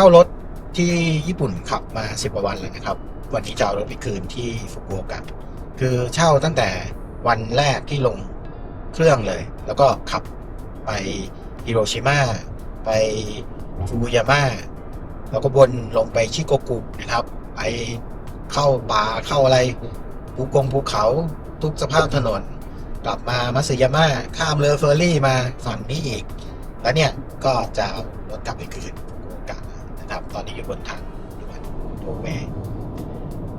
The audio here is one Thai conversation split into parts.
ช่ารถที่ญี่ปุ่นขับมาสิบกว่าวันแล้วนะครับ วันที่จะเอารถไปคืนที่ฟุกุโอกะคือเช่าตั้งแต่วันแรกที่ลงเครื่องเลย แล้วก็ขับไปฮิโรชิมาไปฟุกุยาม่าแล้วก็วนลงไปชิโกกุนะครับ ไปเข้าป่าเข้าอะไรภูกงภูเขาทุกสภาพถนน กลับมามัสึยาม่าข้ามเรือเฟอร์รี่มาฝั่งนี้อีก แล้วเนี่ยก็จะเอารถกลับไปคืน นะครับ ตอนนี้อยู่บนทางด่วนโทเว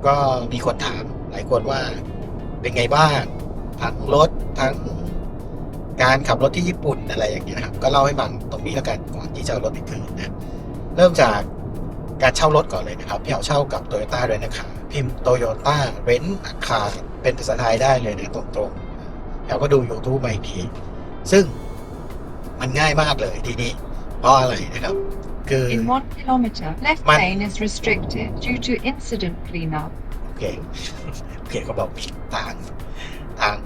ก็มีคนถามหลายคนว่าเป็นไงบ้าง ทั้งรถทั้งการขับรถที่ญี่ปุ่นอะไรอย่างเงี้ยนะครับ ก็เล่าให้ฟังตรงนี้แล้วกันก่อนที่จะเอารถไปคืนนะเริ่มจากการเช่ารถก่อนเลยนะครับพี่เอาเช่ากับโตโยต้าด้วยนะคะพิมพ์โตโยต้าเรนต์อาคาเป็นภาษาไทยได้เลยนะตรงๆแล้วก็ดู YouTube มาอีกทีซึ่งมันง่ายมากเลยทีนี้เพราะอะไรนะครับ คือ In one kilometre, left Man- lane is restricted due to incident cleanup. โอเคโอเคเขาบอกมีทางทาง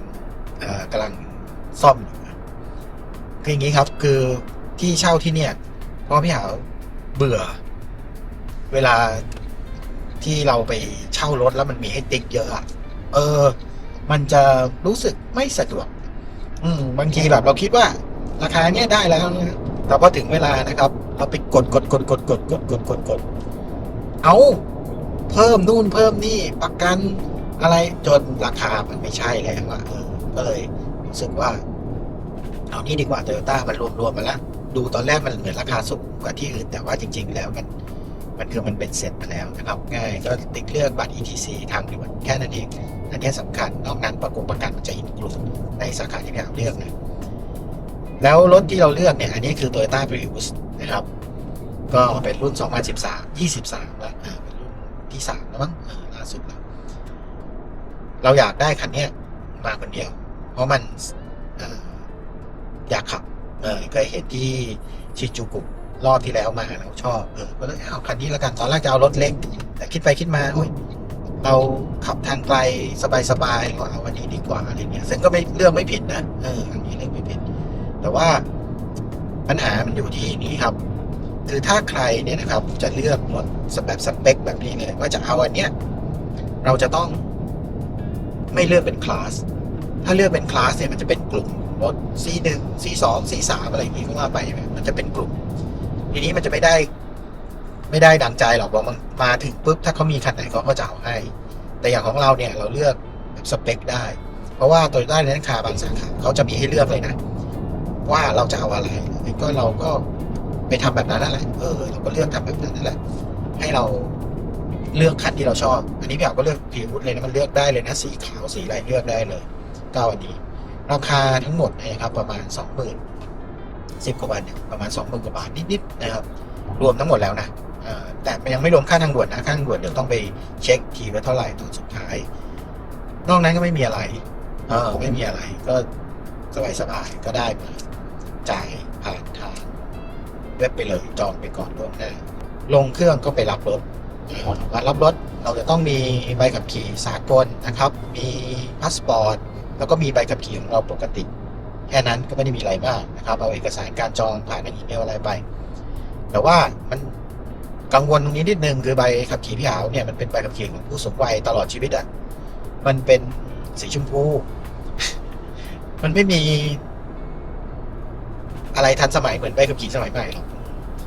เอ่อกำลังซ่อมอยู่นะคืออย่างนี้ครับ คือที่เช่าที่เนี่ยเพราะพี่หาวเบื่อ เวลาที่เราไปเช่ารถแล้วมันมีให้ติ๊กเยอะอะเออ มันจะรู้สึกไม่สะดวก อืม บางทีแบบเราคิดว่า ราคาเนี้ยได้แล้วนะ แต่พอถึงเวลานะครับ เราไปกดกดกดกดกดกดกดกดกดเอาเพิ่มนู่นเพิ่มนี่ประกันอะไรจนราคามันไม่ใช่แล้วอะเออก็เลยรู้สึกว่า เอานี่ดีกว่าโตโยต้ามันรวมๆมาแล้วดูตอนแรกมันเหมือนราคาสูงกว่าที่อื่น แต่ว่าจริง ๆ แล้วมัน มันคือมันเป็นเสร็จมาแล้วนะครับ ง่ายก็ติดเลือกบัตร ETC ทางด่วนแค่นั้นเองอันนี้สำคัญนอกนั้นประกงประกันมันจะอินคลูดในสาขาที่เอาเลือกนะ แล้วรถที่เราเลือกเนี่ย อันนี้คือ Toyota Prius นะครับ ก็เป็นรุ่น 2013 23 แล้วอ่าเป็นรุ่นที่3แล้วมั้งออล่าสุดแล้ว เราอยากได้คันนี้มาคนเดียว เพราะมันออยากขับเออเคยเห็นที่ชิจูกุรอบที่แล้วมาเราชอบเออก็เลยเอาคันนี้แล้วกันตอนแรกจะเอารถเล็ก แต่คิดไปคิดมาโอ้ยเราขับทางไกลสบายๆก็เอาอันนี้ดีกว่าอะไรเงี้ยซึ่งก็ไม่เรื่องไม่ผิดนะเอออันนี้เรื่องไม่ผิด แต่ว่าปัญหามันอยู่ที่นี้ครับ คือถ้าใครเนี่ยนะครับจะเลือกรถแบบสเปคแบบนี้เลยว่าจะเอาอันเนี้ยเราจะต้องไม่เลือกเป็นคลาส ถ้าเลือกเป็นคลาสเนี่ยมันจะเป็นกลุ่มรถ C1 C2 C3 อะไรอย่างงี้ก็ว่าไป มันจะเป็นกลุ่ม ทีนี้มันจะไม่ได้ ไม่ได้ดังใจหรอกว่ามันมาถึงปุ๊บถ้าเขามีคันไหนเขาก็จะเอาให้ แต่อย่างของเราเนี่ยเราเลือกแบบสเปคได้ เพราะว่าโตโยต้าเรนคาบางสาขาเขาจะมีให้เลือกเลยนะ ว่าเราจะเอาอะไรก็เราก็ไปทำแบบนั้นนั่นแหละเออเราก็เลือกทำแบบนั้นนั่นแหละ ให้เราเลือกคันที่เราชอบ อันนี้พี่อาก็เลือกพีวุฒเลยนะมันเลือกได้เลยนะสีขาวสีอะไรเลือกได้เลยเก้าอันนี้ราคาทั้งหมดนยครับประมาณสองหมื่นสิบกว่าบาทเนี่ยประมาณสองหมื่นกว่าบาทนิดๆนะครับ รวมทั้งหมดแล้วนะแต่ยังไม่รวมค่าทางด่วนนะค่าทางด่วนเดี๋ยวต้องไปเช็คทีว่าเท่าไหร่ตอนสุดท้าย นอกนั้นก็ไม่มีอะไรเออไม่มีอะไรก็สบายๆก็ได้ จ่ายผ่านทางเว็บไปเลยจองไปก่อนล่วงหน้าลงเครื่องก็ไปรับรถมารับรถเราจะต้องมีใบขับขี่สากลนะครับ มีพาสปอร์ตแล้วก็มีใบขับขี่ของเราปกติ แค่นั้นก็ไม่ได้มีอะไรมากนะครับ เอาเอกสารการจองผ่านอีเมลอะไรไป แต่ว่ามันกังวลตรงนี้นิดนึงคือใบขับขี่พี่หาวเนี่ยมันเป็นใบขับขี่ของผู้สูงวัยตลอดชีวิตอะมันเป็นสีชมพู มันไม่มี อะไรทันสมัยเหมือนใบขับขี่สมัยใหม่หรอก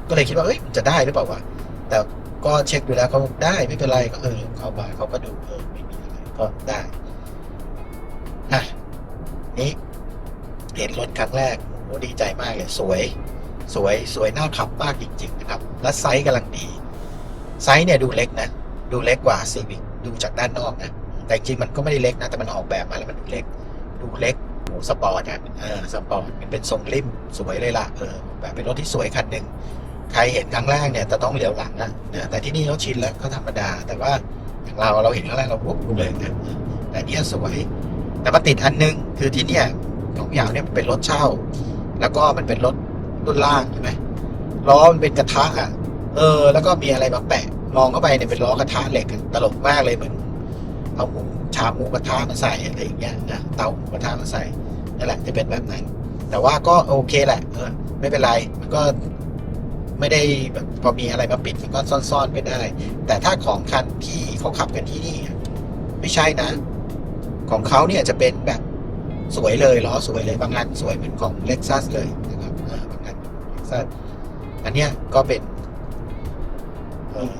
ก็เลยคิดว่าเอ้ยจะได้หรือเปล่าวะแต่ก็เช็คดูแล้วเขาได้ไม่เป็นไรก็เออเขามาเขาก็ดูเออไม่มีอะไรก็ได้อะนี่เห็นรถครั้งแรกโอ้ดีใจมากเลยสวย สวยสวยน่าขับมากจริง ๆ นะครับ และไซส์กำลังดี ไซส์เนี่ยดูเล็กนะ ดูเล็กกว่าซีวิกดูจากด้านนอกนะแต่จริงมันก็ไม่ได้เล็กนะ แต่มันออกแบบมาแล้วมันดูเล็ก ดูเล็ก โหสปอร์ตอะเออสปอร์ตมันเป็นทรงริมสวยเลยล่ะเออแบบเป็นรถที่สวยคันหนึ่งใครเห็นครั้งแรกเนี่ยจะต้องเหลียวหลังนะแต่ที่นี่เขาชินแล้วก็ธรรมดา แต่ว่าอย่างเราเราเห็นครั้งแรกเราปุ๊บเลยนะแต่เนี่ยสวยแต่มาติดอันหนึงคือที่เนี่ยของอย่างเนี่ยเป็นรถเช่า แล้วก็มันเป็นรถรุ่นล่างใช่ไหมล้อมันเป็นกระทะอะเออ แล้วก็มีอะไรมาแปะมองเข้าไปเนี่ยเป็นล้อกระทะเหล็กตลกมากเลยเหมือนเอาหมู ชาหมูกระทะมาใส่อะไรอย่างเงี้ยนะเตาหมูกระทะมาใส่นั่นแหละจะเป็นแบบนั้น แต่ว่าก็โอเคแหละเออไม่เป็นไรมันก็ไม่ได้แบบพอมีอะไรมาปิดมันก็ซ่อนๆไปได้ แต่ถ้าของคันที่เขาขับกันที่นี่ ไม่ใช่นะ ของเขาเนี่ยจะเป็นแบบสวยเลยล้อสวยเลยบางอันสวยเหมือนของเล็กซัสเลยนะครับอ่าบางอันเล็กซัสอันเนี้ยก็เป็นเออ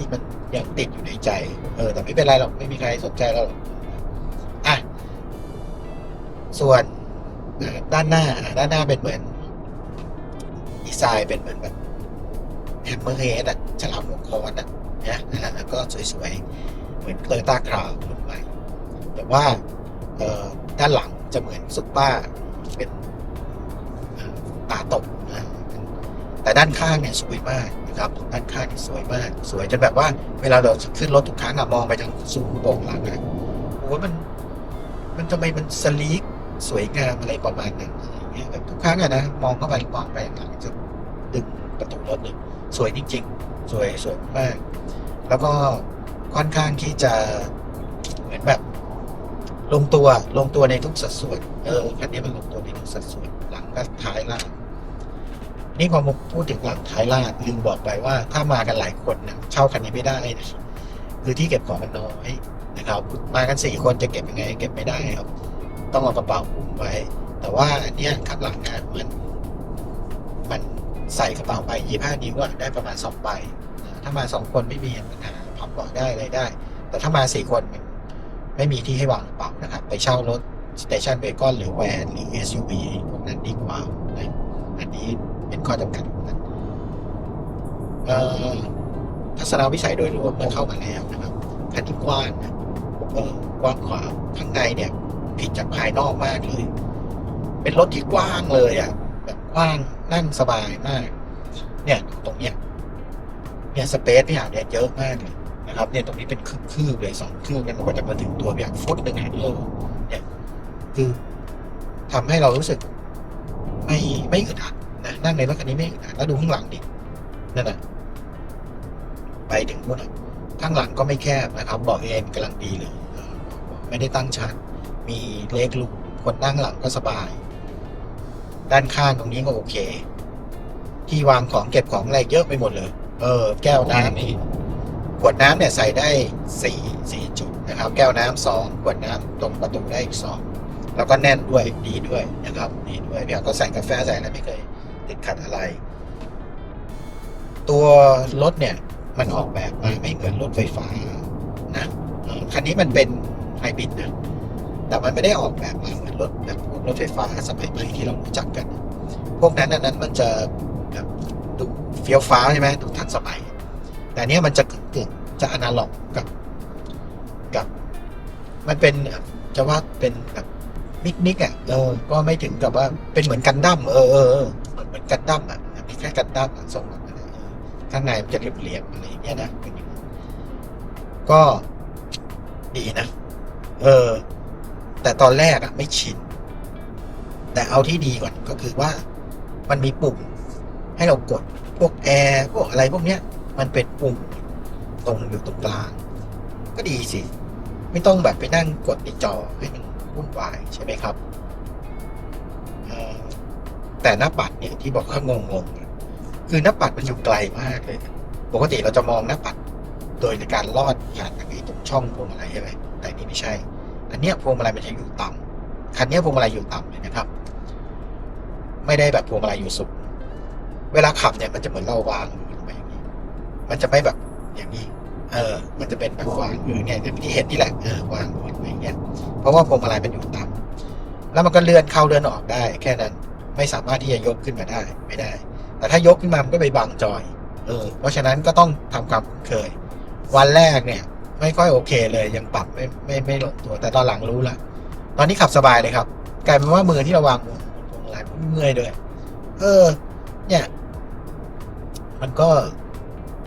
ที่มันยังติดอยู่ในใจ เออ แต่ไม่เป็นไรหรอก ไม่มีใครสนใจเราหรอกอะ ส่วนด้านหน้า ด้านหน้าเป็นเหมือน ดีไซน์เป็นเหมือนแบบแฮมเมอร์เฮดอะฉลามหัวคอนอะนะแล้วก็สวยๆ เหมือนเ o ยต้าคราวรุ่นใหม่แต่ว่าเออด้านหลังจะเหมือนซุปเปอร์เป็นตาตกนะแต่ด้านข้างเนี่ยสวยมาก ครับด้านข้างที่สวยมาก สวยจนแบบว่าเวลาเราขึ้นรถทุกครั้งอะมองไปทางซูโป่งหลังอะโอ้ยมัน มันทำไมมันสลีกสวยงามอะไรประมาณนั้นอย่างเงี้ยทุกครั้งอะนะมองเข้าไปมองไปหลังจะดึงประตูรถเนี่ยสวยจริง ๆ สวยสวยมาก แล้วก็ค่อนข้างที่จะเหมือนแบบ ลงตัวลงตัวในทุกสัดส่วนเออคันนี้มันลงตัวในทุกสัดส่วนหลังก็ท้ายล่าง นี่พอมาพูดถึงหลังท้ายลางลืมบอกไปว่าถ้ามากันหลายคนนี่ยเช่าคันนี้ไม่ได้นะคือที่เก็บของมันน้อยนะครับ มากันสี่คนจะเก็บยังไง เก็บไม่ได้ครับ ต้องเอากระเป๋าอุ้มไว้ แต่ว่าอันเนี้ยข้างหลังงานมัน มันใส่กระเป๋าไปยี่ห้านิ้วอะได้ประมาณสองใบถ้ามาสองคนไม่มีปัญหาพับเบาะได้อะไรได้ แต่ถ้ามาสี่คนไม่มีที่ให้วางกระเป๋านะครับ ไปเช่ารถสเตชันเบคอนหรือแวนหรือ SUV พวกนั้นดีกว่า เป็นข้อจำกัดนเอ่อทัศนวิสัยโดยรวมมื่อเข้ามาแล้วนะครับคันที่กว้างนะกว้างขวาข้างในเนี่ย ผิดจากภายนอกมากเลย เป็นรถที่กว้างเลยอะแบบกว้างนั่งสบายมาก เนี่ยตรงเนี้ยเนี่ยสเปซพี่หาเนี่ยเยอะมากเลยนะครับ เนี่ยตรงนี้เป็นคืบคืบเลยสองคืบกันกว่าจะมาถึงตัวแบบฟุตหนึ่งอะเออเนี่ยคือทำให้เรารู้สึก ไม่ไม่อึดอัด นะนั่งในรถคันนี้ไม่อึดอัดแล้วดูข้างหลังดินั่นน่ะ ไปถึงนู่นนะข้างหลังก็ไม่แคบนะครับเบาะเอนกำลังดีเลย ไม่ได้ตั้งชันมีเล็กลูกคนนั่งหลังก็สบาย ด้านข้างตรงนี้ก็โอเค ที่วางของเก็บของอะไรเยอะไปหมดเลย เออ แก้วน้ำนี่ขวดน้ำเนี่ยใส่ได้สี่สี่จุดนะครับ แก้วน้ำสองขวดน้ำตรงประตูได้อีกสองแล้วก็แน่นด้วยดีด้วยนะครับดีด้วยเนี่ยก็ใส่กาแฟใส่อะไรไม่เคย ติดขัดอะไร ตัวรถเนี่ย มันออกแบบมาไม่เหมือนรถไฟฟ้านะคันนี้มันเป็นไฮบริดนะแต่มันไม่ได้ออกแบบมาเหมือนรถแบบพวกรถไฟฟ้าสมัยใหม่ที่เรารู้จักกัน พวกนั้นอันนั้นมันจะแบบดูเฟี้ยวฟ้าใช่ไหมดูทันสมัย แต่เนี้ยมันจะเกึ่งๆจะอนาล็อกกับกับ มันเป็นจะว่าเป็นแบบนิกนิกๆอะเออ ก็ไม่ถึงกับว่าเป็นเหมือนกันดั้มเออเออ เหมือนกันดั้มอะมีแค่กันดั้มอะทรงแบบนั้นข้างในมันจะเรียบๆอะไรอย่างเงี้ยนะก็ดีนะ เออ แต่ตอนแรกอะไม่ชิน แต่เอาที่ดีก่อนก็คือว่ามันมีปุ่มให้เรากดพวกแอร์พวกอะไรพวกเนี้ย มันเป็นปุ่มตรงอยู่ตรงกลาง ก็ดีสิ ไม่ต้องแบบไปนั่งกดในจอให้มันวุ่นวายใช่ไหมครับ แต่หน้าปัดเนี่ยที่บอกว่างงงๆคือหน้าปัดมันอยู่ไกลมากเลย ปกติเราจะมองหน้าปัด โดยในการลอดผ่านทางไอ้ตรงช่องพวงมาลัยใช่ไหมแต่นี่ไม่ใช่ อันเนี้ยพวงมาลัยมันจะอยู่ต่ำคันเนี้ยพวงมาลัยอยู่ต่ำเลยนะครับ ไม่ได้แบบพวงมาลัยอยู่สูงเวลาขับเนี่ยมันจะเหมือนเราวางมือลงไปอย่างนี้ มันจะไม่แบบอย่างนี้ เออ มันจะเป็นแบบวางมือเนี่ยอย่ที่เห็นนี่แหละ เออวางมือลงไปอย่างเงี้ย เพราะว่าพวงมาลัยมันอยู่ต่ำแล้วมันก็เลื่อนเข้าเลื่อนออกได้แค่นั้น ไม่สามารถที่จะยกขึ้นมาได้ไม่ได้ แต่ถ้ายกขึ้นมามันก็ไปบังจอย เออ เพราะฉะนั้นก็ต้องทำความคุ้นเคย วันแรกเนี่ย ไม่ค่อยโอเคเลยยังปรับไม่ไม่ไม่ลงตัว แต่ตอนหลังรู้ละตอนนี้ขับสบายเลยครับ กลายเป็นว่ามือที่เราวางบนพวงมาลัยเมื่อยด้วย เออ เนี่ย มันก็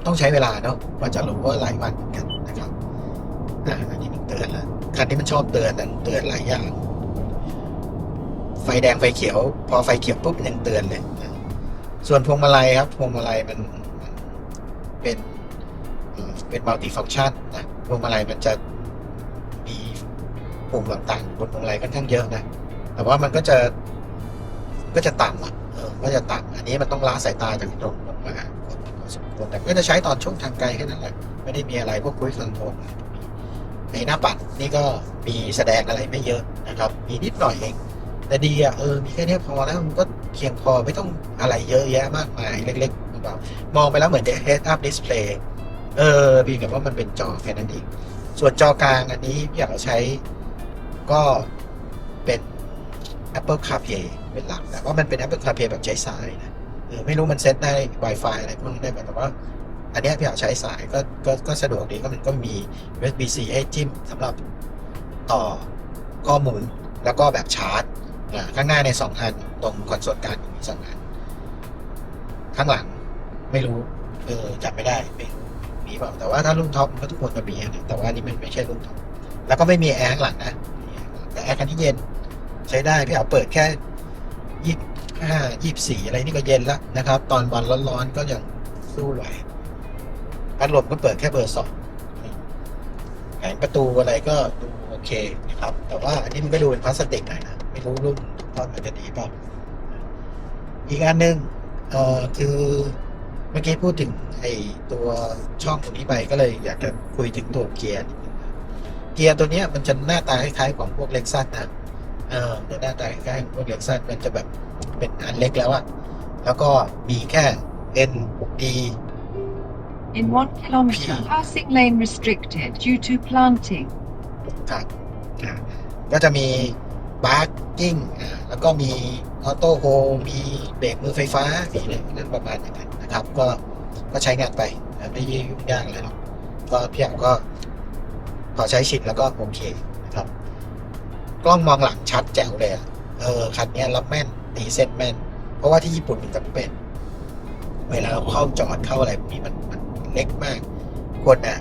ต้องใช้เวลาเนาะกว่าจะรู้ว่าหลายวันเหมือนกันนะครับอะอันนี้มันเตือนแล้วคันนี้มันชอบเตือนแต่เตือนหลายอย่าง ไฟแดงไฟเขียว พอไฟเขียวปุ๊บมันยังเตือนเลย ส่วนพวงมาลัยครับ พวงมาลัยมันเป็นเป็นมัลติฟัง c t ชันนะพวงมาลัยมันจะมีปุ่มต่างๆบนพวงมาลัยค่อนข้างเยอะนะ แต่ว่ามันก็จะก็จะต่ำอะก็จะต่ำอันนี้มันต้องละสายตาจากตรงตรงคนแต่ก็จะใช้ตอนช่วงทางไกลแค่นั้นแหละไม่ได้มีอะไรพวกคุยคอนโทรลในหน้าปัดนี่ก็มีแสดงอะไรไม่เยอะนะครับ มีนิดหน่อยเอง แต่ดีอะเออมีแค่นี้พอแล้วมันก็เพียงพอไม่ต้องอะไรเยอะแยะมากมายเล็กๆแบบมองไปแล้วเหมือน head up display เออเพียงแต่ว่ามันเป็นจอแค่นั้นเองส่วนจอกลางอันนี้พี่อยากใช้ก็เป็น Apple CarPlay เป็นหลักแต่ว่ามันเป็น Apple CarPlay แบบใช้สายนะเออไม่รู้มันเซตได้ Wi-Fi อะไรพวกนี้ได้ไหมแต่ว่า อันนี้พี่อยากใช้สายก็ก็ก็สะดวกดีก็มันก็มี USB-C ให้จิ้มสำหรับต่อข้อมูลแล้วก็แบบชาร์จ ข้างหน้าในสองอันตรงคอนโซลกลางมีสองอันข้างหลังไม่รู้ เออจำไม่ได้ไม่รู้มีเปล่าแต่ว่าถ้ารุ่นท็อปก็ทุกคนจะมีนะแต่ว่าอันนี้มันไม่ใช่รุ่นท็อปแล้วก็ไม่มีแอร์ข้างหลังนะแต่แอร์คันที่เย็นใช้ได้พี่เอาเปิดแค่ยี่ห้ายี่สี่อะไรนี่ก็เย็นแล้วนะครับ ตอนวันร้อนๆก็ยังสู้ไหวพัดลมก็เปิดแค่เบอร์สองแผงประตูอะไรก็ดูโอเคนะครับ แต่ว่าอันนี้มันก็ดูเป็นพลาสติกหน่อยนะไม่ รู้รุ่นตอนมันจะดีเปล่าอีกอันหนึ่งเอ่อคือเมื่อกี้พูดถึงไอ้ตัวช่องตรงนี้ไปก็เลยอยากจะคุยถึงตัวเกียร์นิดนึงเกียร์ตัวเนี้ยมันจะหน้าตาคล้ายๆของพวกเล็กซัสนะเออแต่หน้าตาคล้ายๆพวกเล็กซัสมันจะแบบเป็นอันเล็กแล้วอะแล้วก็มีแค่ N D In one kilometer, passing lane restricted due to planting. ครับอ่าก็จะมี บาร์กิ้งแล้วก็มีออโต้โฮมีเบรกมือไฟฟ้ามีอะไรนั่นประมาณอย่างนั้นนะครับ ก็ก็ใช้งานไปไม่ยุ่งยากอะไรหรอกก็พี่อยงก็พอใช้ชินแล้วก็โอเคนะครับ กล้องมองหลังชัดแจ๋วเลยอะเออคันนี้รับแม่นตีเส้นแม่น เพราะว่าที่ญี่ปุ่นมันจำเป็น เวลาเราเข้าจอดเข้าอะไรนี้มันมันเล็กมาก คนอะ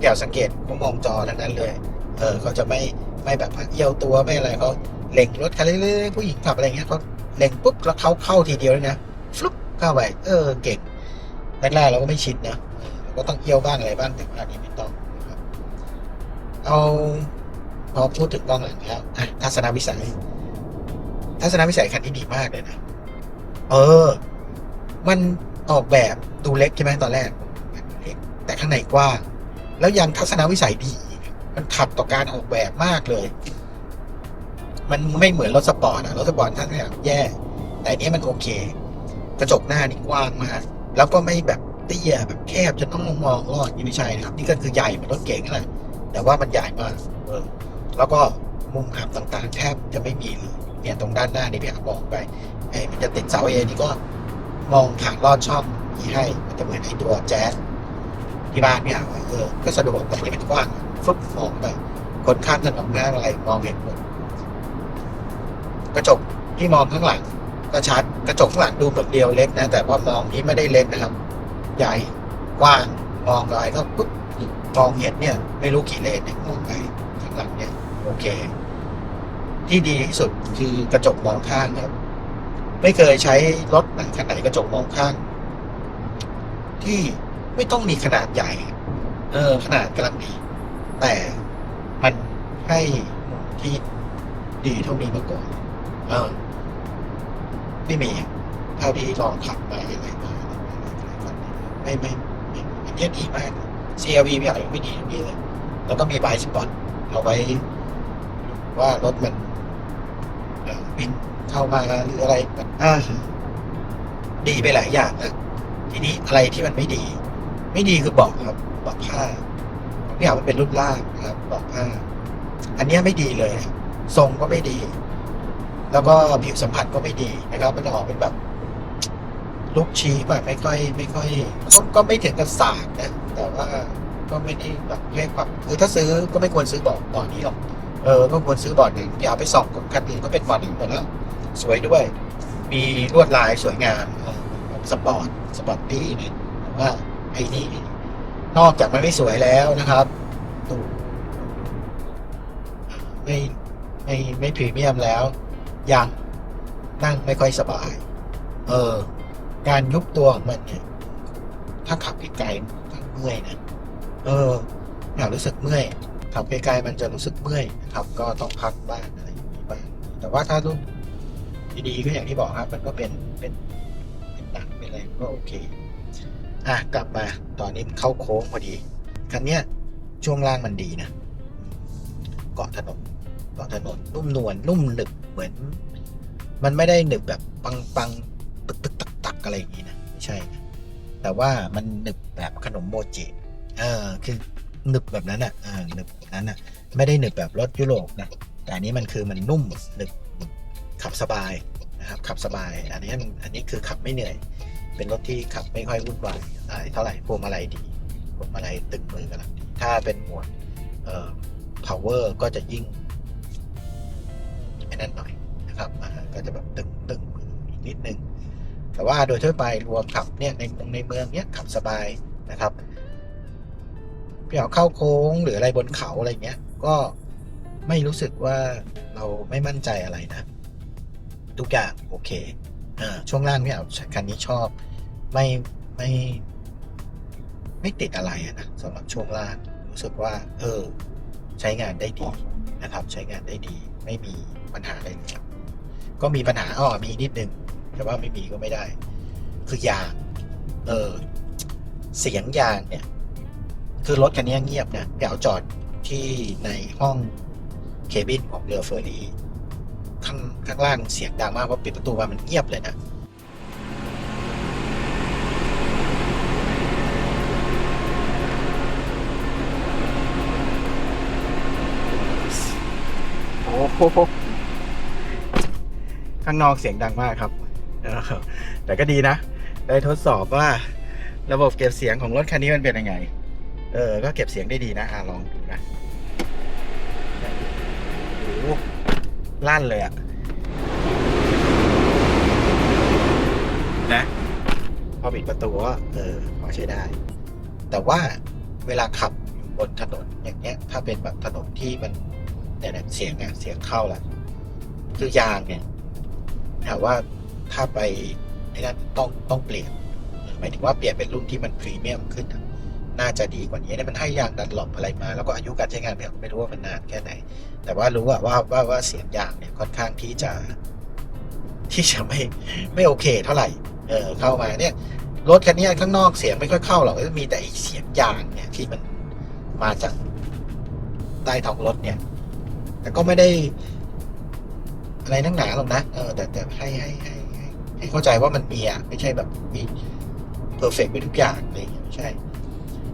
แกวสังเกตเขามองจอทั้งนั้นเลย เออเขาจะไม่ไม่แบบเอี้ยวตัวไม่อะไรเขา เล็งรถคันเล็กๆผู้หญิงขับอะไรเงี้ยเขาเล็งปุ๊บแล้วเขาเข้าทีเดียวเลยนะฟลุ๊ปเข้าไปเออเก่งแรกๆเราก็ไม่ชินนะเราก็ต้องเอี้ยวบ้างอะไรบ้างแต่ว่าอันนี้ไม่ต้องเอาพอพูดถึงกล้องหลังแล้วทัศนวิสัย ทัศนวิสัยคันนี้ดีมากเลยนะ เออ มันออกแบบดูเล็กใช่ไหมตอนแรกเล็กแต่ข้างในกว้าง แล้วยังทัศนวิสัยดี มันขัดต่อการออกแบบมากเลย มันไม่เหมือนรถสปอร์ตอะรถสปอร์ตท่านเนี่ยแย่ แต่อันนี้มันโอเค กระจกหน้านี่กว้างมาก แล้วก็ไม่แบบเตี้ยแบบแคบจนต้องมองรอดนี่ไม่ใช่นะครับ นี่ก็คือใหญ่เหมือนรถเก๋งแหละแต่ว่ามันใหญ่มากเออแล้วก็มุมอับต่างๆ แทบจะไม่มีเลยเนี่ยตรงด้านหน้านี่พี่อาบอกไปไอ้มันจะติดเสาเอนี่ก็มองผ่านลอดช่องนี้ให้ มันจะเหมือนไอ้ตัวแจ๊สที่บ้านพี่อาว่าเออก็สะดวกแต่นนี่มันกว้างฟึบมองไปคนข้ามถนนหน้าอะไรมองเห็นหมด กระจกที่มองข้างหลังก็ชัดกระจกข้างหลังดูแบบเดียวเล็กนะ แต่ว่ามองนี้ไม่ได้เล็กนะครับ ใหญ่กว้างมองอะไรก็ปุ๊บมองเห็นเนี่ย ไม่รู้กี่เลนเนี่ยมองไปข้างหลังเนี่ยโอเค ที่ดีที่สุดคือกระจกมองข้างครับ ไม่เคยใช้รถคันไหนกระจกมองข้าง ที่ไม่ต้องมีขนาดใหญ่ เออ ขนาดกำลังดี แต่มันให้ที่ดีเท่านี้มาก่อน เออไม่มีเท่าที่ลองขับมาอะไรมาไม่ไม่ไม่อันนี้ดีมาก CRV พี่อะไรไม่ดีมีเลยแล้วก็มีบายสปอตเอาไว้ว่ารถมันบินเข้ามาหรืออะไรแบบอ่าดีไปหลายอย่างนะทีนี้อะไรที่มันไม่ดี ไม่ดีคือบอกครับบอกผ้าพี่อยากมันเป็นรุ่นล่างนะครับบอกผ้า อันเนี้ยไม่ดีเลยทรงก็ไม่ดี แล้วก็ผิวสัมผัสก็ไม่ดีนะครับมันจะออกเป็นแบบลุกชี้แบบไม่ค่อยไม่ค่อยก็ก็ไม่ถึงกับสากนะ แต่ว่าก็ไม่ได้แบบให้ความคือถ้าซื้อก็ไม่ควรซื้อบอดบอดนี้หรอกเออก็ควรซื้อบอร์ดหนึ่งอย่าไปส่องกับคันอื่นก็เป็นบอร์ดหนึ่งหมดแล้วสวยด้วย มีลวดลายสวยงามสปอร์ตสปอร์ตตี้เนี่ยแต่ว่าไอ้นี่นอกจากมันไม่สวยแล้วนะครับตูไม่ไม่ไม่พรีเมียมแล้ว ยังนั่งไม่ค่อยสบาย เออ การยุบตัวของมันเนี่ย ถ้าขับไกลๆมันเมื่อยนะ เอออยากรู้สึกเมื่อย ขับไกลๆมันจะรู้สึกเมื่อยนะครับ ก็ต้องพักบ้างอะไรอย่างนี้บ้าง แต่ว่าถ้ารุ่นดีๆก็อย่างที่บอกครับ มันก็เป็น เป็นเป็นหนังเป็นอะไรก็โอเค อะ กลับมาตอนนี้เข้าโค้งพอดี คันเนี้ยช่วงล่างมันดีนะ เกาะถนน เกาะถนนนุ่มนวล นุ่มหนึบ มือน มันไม่ได้หนึบแบบปังปังตึกตึกตักตักอะไรอย่างนี้นะไม่ใช่นะแต่ว่ามันหนึบแบบขนมโมจิเออคือหนึบแบบนั้นอะเออหนึบแบบนั้นอะ ไม่ได้หนึบแบบรถยุโรปนะแต่อันนี้มันคือมันนุ่มหนึบขับสบายนะครับขับสบาย อันนี้อันนี้คือขับไม่เหนื่อย เป็นรถที่ขับไม่ค่อยวุ่นวายอะไรเท่าไหร่พวงมาลัยดีพวงมาลัยตึงมือกำลังดีถ้าเป็นหมวดเอ่อ power ก็จะยิ่ง นั่นหน่อยนะครับก็จะแบบตึงตึงอีกนิดนึง แต่ว่าโดยทั่วไปรวมขับเนี่ยในในเมืองเนี้ยขับสบายนะครับพี่เอาเข้าโค้งหรืออะไรบนเขาอะไรเงี้ย ก็ไม่รู้สึกว่าเราไม่มั่นใจอะไรนะ ทุกอย่างโอเคอ่าช่วงล่างเนี่ยคันนี้ชอบไม่ไม่ไม่ติดอะไรนะสำหรับช่วงล่างรู้สึกว่า เออ ใช้งานได้ดีนะครับ ใช้งานได้ดีไม่มี ปัญหาอะไรเลยครับก็มีปัญหาอ้อมีนิดนึง แต่ว่าไม่มีก็ไม่ได้ คือยาง เออ เสียงยางเนี่ย คือรถคันนี้เงียบนะเดี๋ยวจอดที่ในห้องเคบินของเรือเฟอร์รี่ข้างข้างล่างเสียงดังมากเพราะปิดประตูมามันเงียบเลยนะโอ้โห ข้างนอกเสียงดังมากครับเออแต่ก็ดีนะ ได้ทดสอบว่าระบบเก็บเสียงของรถคันนี้มันเป็นยังไง เออ ก็เก็บเสียงได้ดีนะอะลองดูนะโอ้โหลั่นเลยอะนะพอปิดประตูก็เออพอใช้ได้ แต่ว่าเวลาขับอยู่บนถนนอย่างเงี้ย ถ้าเป็นแบบถนนที่มันเนี่ยนะเสียงเนี่ยเสียงเข้าละคือยางเนี่ย ถามว่าถ้าไปไอ้นั่นต้องต้องเปลี่ยนหมายถึงว่าเปลี่ยนเป็นรุ่นที่มันพรีเมียมขึ้น น่าจะดีกว่านี้เนี่ยมันให้ยางดันหลบอะไรมา แล้วก็อายุการใช้งานแบบไม่รู้ว่ามันนานแค่ไหน แต่ว่ารู้ว่าว่าว่าว่าเสียงยางเนี่ยค่อนข้างที่จะ ที่จะไม่ไม่โอเค เท่าไหร่ เออเข้ามาเนี่ยรถคันนี้ข้างนอกเสียงไม่ค่อยเข้าหรอกก็มีแต่อ้เสียงยางเนี่ยที่มันมาจากใต้ท้องรถเนี่ย แต่ก็ไม่ได้ อะไรนักหนาหรอกนะเออแต่แต่ให้ให้ให้ให้ให้เข้าใจว่ามันมีอะไม่ใช่แบบมีเพอร์เฟกต์ไปทุกอย่างเลยไม่ใช่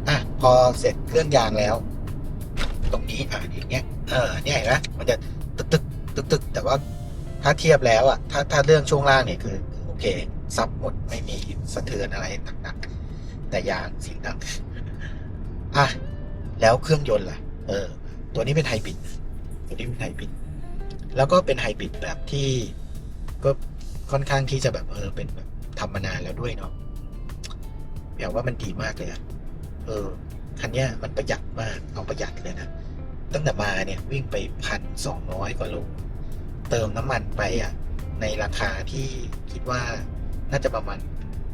อะพอเสร็จเครื่องยางแล้ว ตรงนี้อะอย่างเงี้ยเออเนี่ยเห็นไหมมันจะตึกตึกตึกตึกแต่ว่าถ้าเทียบแล้วอะถ้าถ้าเรื่องช่วงล่างเนี่ยคือโอเคซับหมดไม่มีสะเทือนอะไรหนักๆแต่ยางสียงดังอะแล้วเครื่องยนต์ล่ะ เออ ตัวนี้เป็นไฮบริดตัวนี้เป็นไฮบริด แล้วก็เป็นไฮบริดแบบที่ก็ค่อนข้างที่จะแบบเออเป็นแบบทำมานานแล้วด้วยเนาะแบบว่ามันดีมากเลยอะเออ คันเนี้ยมันประหยัดมากเอาประหยัดเลยนะ ตั้งแต่มาเนี่ยวิ่งไปพันสองร้อยกว่าโลเติมน้ำมันไปอะในราคาที่คิดว่าน่าจะประมาณ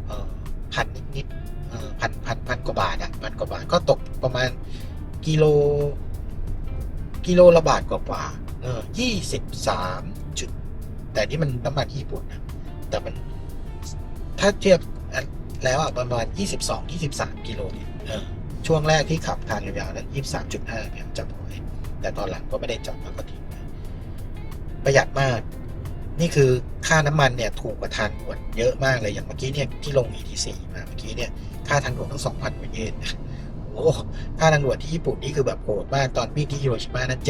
เออพันนิดๆเออพันพันพันกว่าบาทอะพันกว่าบาทก็ตกประมาณกิโล กิโลละบาทกว่ากว่า เออยี่สิบสามจุด แต่นี่มันน้ำมันญี่ปุ่นนะแต่มันถ้าเทียบแล้วอะประมาณยี่สิบสองยี่สิบสามกิโลเนี่ยเออช่วงแรกที่ขับทางยาวๆนั้นยี่สิบสามจุดห้าเนี่ยจำเอาไว้แต่ตอนหลังก็ไม่ได้จับแล้วก็ทิ้งปประหยัดมาก นี่คือค่าน้ำมันเนี่ยถูกกว่าทางด่วนเยอะมากเลยอย่างเมื่อกี้เนี่ยที่ลง ETC มาเมื่อกี้เนี่ยค่าทางด่วนตั้งสองพันกว่าเยนนโอ้ค่าทางด่วนที่ญี่ปุ่นนี่คือแบบโหดมากตอนวิ่งที่ฮิโรชิมานั้นเ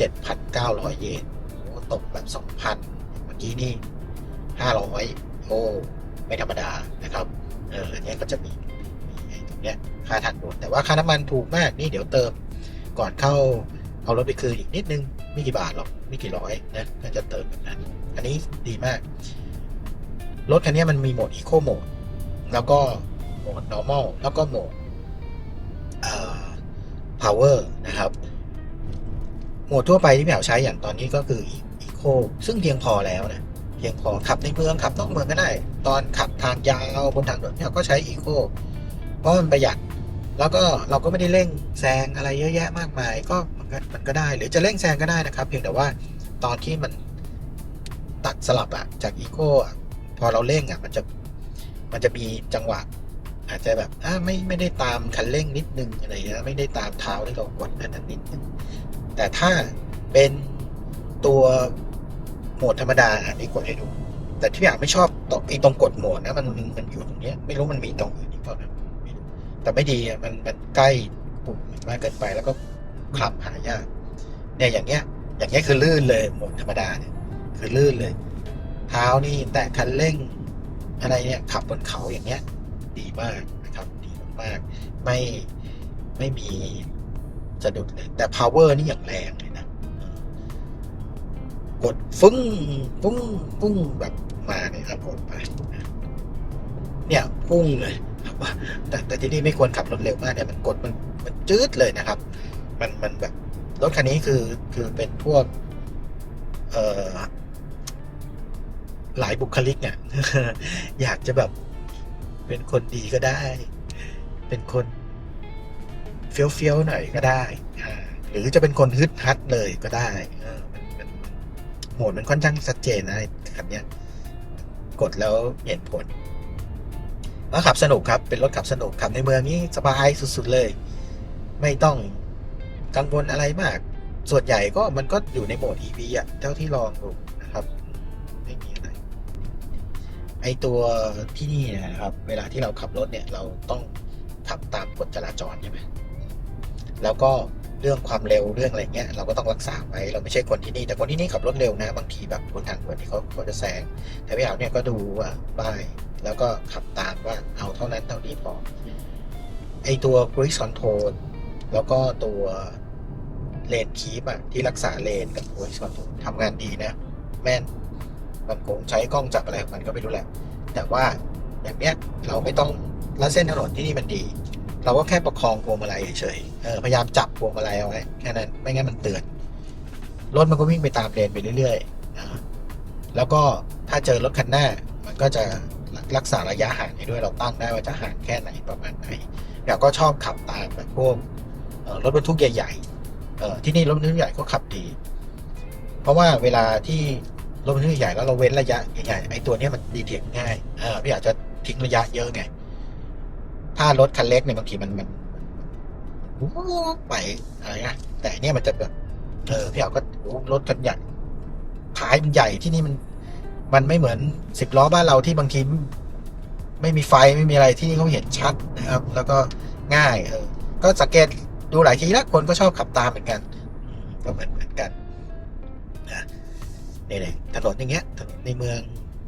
จ็ดเจ็ดพันเก้าร้อยเยนโอ้ตกแบบสองพันเมื่อกี้นี่ห้าร้อยโอ้ ไม่ธรรมดานะครับเอออันเนี้ยก็จะมีมีอ้ตรงเนี้ยค่าทางด่วนแต่ว่าค่าน้ำมันถูกมากนี่เดี๋ยวเติมก่อนเข้าเอารถไปคืนอีกนิดนึงไม่กี่บาทหรอกไม่กี่ร้อยนะก็จะเติมแบบนั้น อันนี้ดีมาก รถคันนี้มันมีโหมด Eco Mode แล้วก็โหมด Normal แล้วก็โหมดเอ่อ Power นะครับ โหมดทั่วไปที่พี่แอวใช้อย่างตอนนี้ก็คือ Eco ซึ่งเพียงพอแล้วนะเพียงพอขับในเมืองขับนอกเมืองก็ได้ ตอนขับทางยาวบนทางด่วนเนี่ยก็ใช้ Eco เพราะมันประหยัด แล้วก็เราก็ไม่ได้เร่งแซงอะไรเยอะแยะมากมาย ก็มันก็มันก็ได้ หรือจะเร่งแซงก็ได้นะครับ เพียงแต่ว่าตอนที่มันตัดสลับอะจากอีโคพอเราเร่งอะมันจะมันจะมีจังหวะอาจจะแบบอ่าไม่ไม่ได้ตามคันเร่งนิดนึงอะไรเงี้ยไม่ได้ตามเท้าที่เรากดอันนั้นนิดนึง แต่ถ้าเป็นตัวโหมดธรรมดาอันนี้กดให้ดู แต่ที่อยากไม่ชอบตรงไอ้ตรงกดโหมดนะมันมันอยู่ตรงเนี้ย ไม่รู้มันมีตรงอื่นอีกเปล่านะแต่ไม่ดีอะมันมันใกล้ปุ่มมากเกินไปแล้วก็คลำหายากเนี่ยอย่างเงี้ย อย่างเงี้ยคือลื่นเลยโหมดธรรมดาเนี่ย คือลื่นเลย เท้านี่แตะคันเร่ง อะไรเนี่ยขับบนเขาอย่างเงี้ย ดีมากนะครับ ดีมากๆไม่ไม่มี สะดุดเลย แต่ power นี่อย่างแรงเลยนะ กดฟึ้งปุ้งปุ้งแบบมาเนี่ยครับกดไปเนี่ยพุ่งเลยแต่แต่ที่นี่ไม่ควรขับรถเร็วมากเนี่ยมันกดมันมันจืดเลยนะครับ มันมันแบบรถคันนี้คือคือเป็นพวก เอ่อหลายบุคลิกเนี่ยอยากจะแบบ เป็นคนดีก็ได้ เป็นคน เฟี้ยวๆหน่อยก็ได้หรือจะเป็นคนฮึดฮัดเลยก็ได้มันมันโหมดมันค่อนข้างชัดเจนนะคันเนี้ยกดแล้วเห็นผลแล้วขับสนุกครับ เป็นรถขับสนุกขับในเมืองนี้สบายสุดๆเลย ไม่ต้องกังวลอะไรมาก ส่วนใหญ่ก็มันก็อยู่ในโหมด EV อะเท่าที่ลองดูนะครับ ไม่มีอะไร ไอตัวที่นี่นะครับ เวลาที่เราขับรถเนี่ย เราต้องขับตามกฎจราจรใช่ไหม แล้วก็เรื่องความเร็วเรื่องอะไรเงี้ยเราก็ต้องรักษาไว้เราไม่ใช่คนที่นี่ แต่คนที่นี่ขับรถเร็วนะบางทีแบบบนทางด่วนที่เขาเขาจะแซงแต่พี่เอาเนี่ยก็ดูว่าป้ายแล้วก็ขับตามว่าเอาเท่านั้นเท่านี้พอไอตัว cruise control แล้วก็ตัวเลนคีปอะที่รักษาเลนกับ cruise control ทำงานดีนะ แม่นมันคงใช้กล้องจับอะไรของมันก็ไม่รู้แหละแต่ว่าอย่างเนี้ยเราไม่ต้องแล้วเส้นถนนที่นี่มันดี เราก็แค่ประคองพวงมาลัยเฉยๆพยายามจับพวงมาลัยเอาไว้แค่นั้นไม่งั้นมันเตือนรถมันก็วิ่งไปตามเลนไปเรื่อยๆแล้วก็ถ้าเจอรถคันหน้า มันก็จะรักษาระยะห่างให้ด้วยเราตั้งได้ว่าจะห่างแค่ไหนประมาณไหนเดี๋ยวก็ชอบขับตามแบบพวกรถบรรทุกใหญ่ๆที่นี่รถบรรทุกใหญ่ก็ขับดี เพราะว่าเวลาที่รถบรรทุกใหญ่แล้วเราเว้นระยะใหญ่ๆไอ้ตัวนี้มันดีเทคง่าย เออพี่อาจจะทิ้งระยะเยอะไง ถ้ารถคันเล็กเนี่ยบางทีมันมันไปอะไรเงี้ยแต่เนี้ยมันจะแบบเออพี่เอาก็รถคันใหญ่ท้ายมันใหญ่ที่นี่มัน มันไม่เหมือนสิบล้อบ้านเราที่บางทีไม่มีไฟไม่มีอะไรที่นี่เขาเห็นชัดนะครับ แล้วก็ง่าย เออ ก็สังเกตดูหลายทีแล้วคนก็ชอบขับตามเหมือนกันก็เหมือนเหมือนกันนะนี่เลยถนนอย่างเงี้ยถนนในเมือง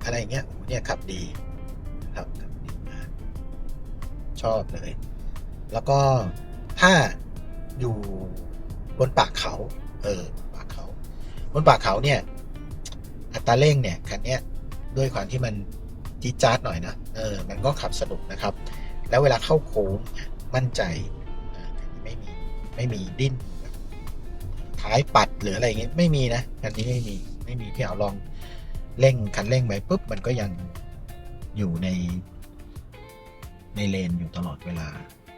อะไรอย่างเงี้ยโอ้เนี่ยขับดีครับ ชอบเลย แล้วก็ถ้าอยู่บนปากเขา เออ ปากเขา บนปากเขาเนี่ย อัตราเร่งเนี่ยคันเนี้ยด้วยความที่มันจี๊จาดหน่อยนะ เออ มันก็ขับสนุกนะครับ แล้วเวลาเข้าโค้งมั่นใจอันนี้ไม่มีไม่มีดิ้นท้ายปัดหรืออะไรเงี้ยไม่มีนะคันนี้ไม่มีไม่มีพี่เอาลองเร่งคันเร่งไปปุ๊บมันก็ยังอยู่ใน ในเลนอยู่ตลอดเวลา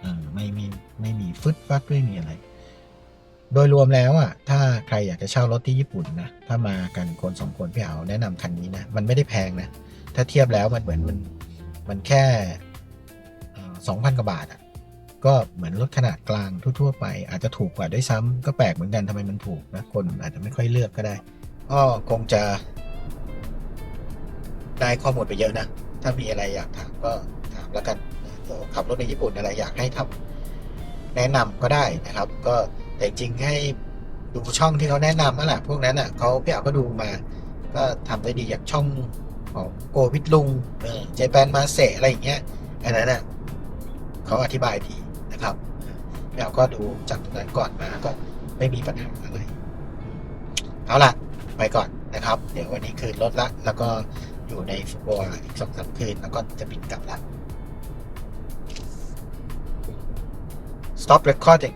เออไม่มีไม่มีฟึดฟัดไม่มีอะไร โดยรวมแล้วอะถ้าใครอยากจะเช่ารถที่ญี่ปุ่นนะถ้ามากันคนสองคนพี่เอาแนะนำคันนี้นะมันไม่ได้แพงนะถ้าเทียบแล้วมันเหมือนมันมันแค่สองพันกว่าบาทอะก็เหมือนรถขนาดกลางทั่ว ๆ ไป อาจจะถูกกว่าด้วยซ้ำก็แปลกเหมือนกันทำไมมันถูกนะคนอาจจะไม่ค่อยเลือกก็ได้ก็คงจะได้ข้อมูลไปเยอะนะ ถ้ามีอะไรอยากถามก็ถามแล้วกัน ขับรถในญี่ปุ่นอะไรอยากให้ทำแนะนำก็ได้นะครับ ก็แต่จริงให้ดูช่องที่เขาแนะนำนั่นแหละพวกนั้นอะเขาพี่อาก็ดูมา ก็ทำได้ดีอย่างช่องของโกวิดลุงเจแปนมาเซอะไรอย่างเงี้ยอันนั้นอะเขาอธิบายดีนะครับพี่อาก็ดูจากตรงนั้นก่อนมาก็ไม่มีปัญหาอะไร เอาล่ะ ไปก่อนนะครับ เดี๋ยววันนี้คืนรถละ แล้วก็อยู่ในฟุบัวอีกสองสามคืน แล้วก็จะบินกลับละ Stop recording.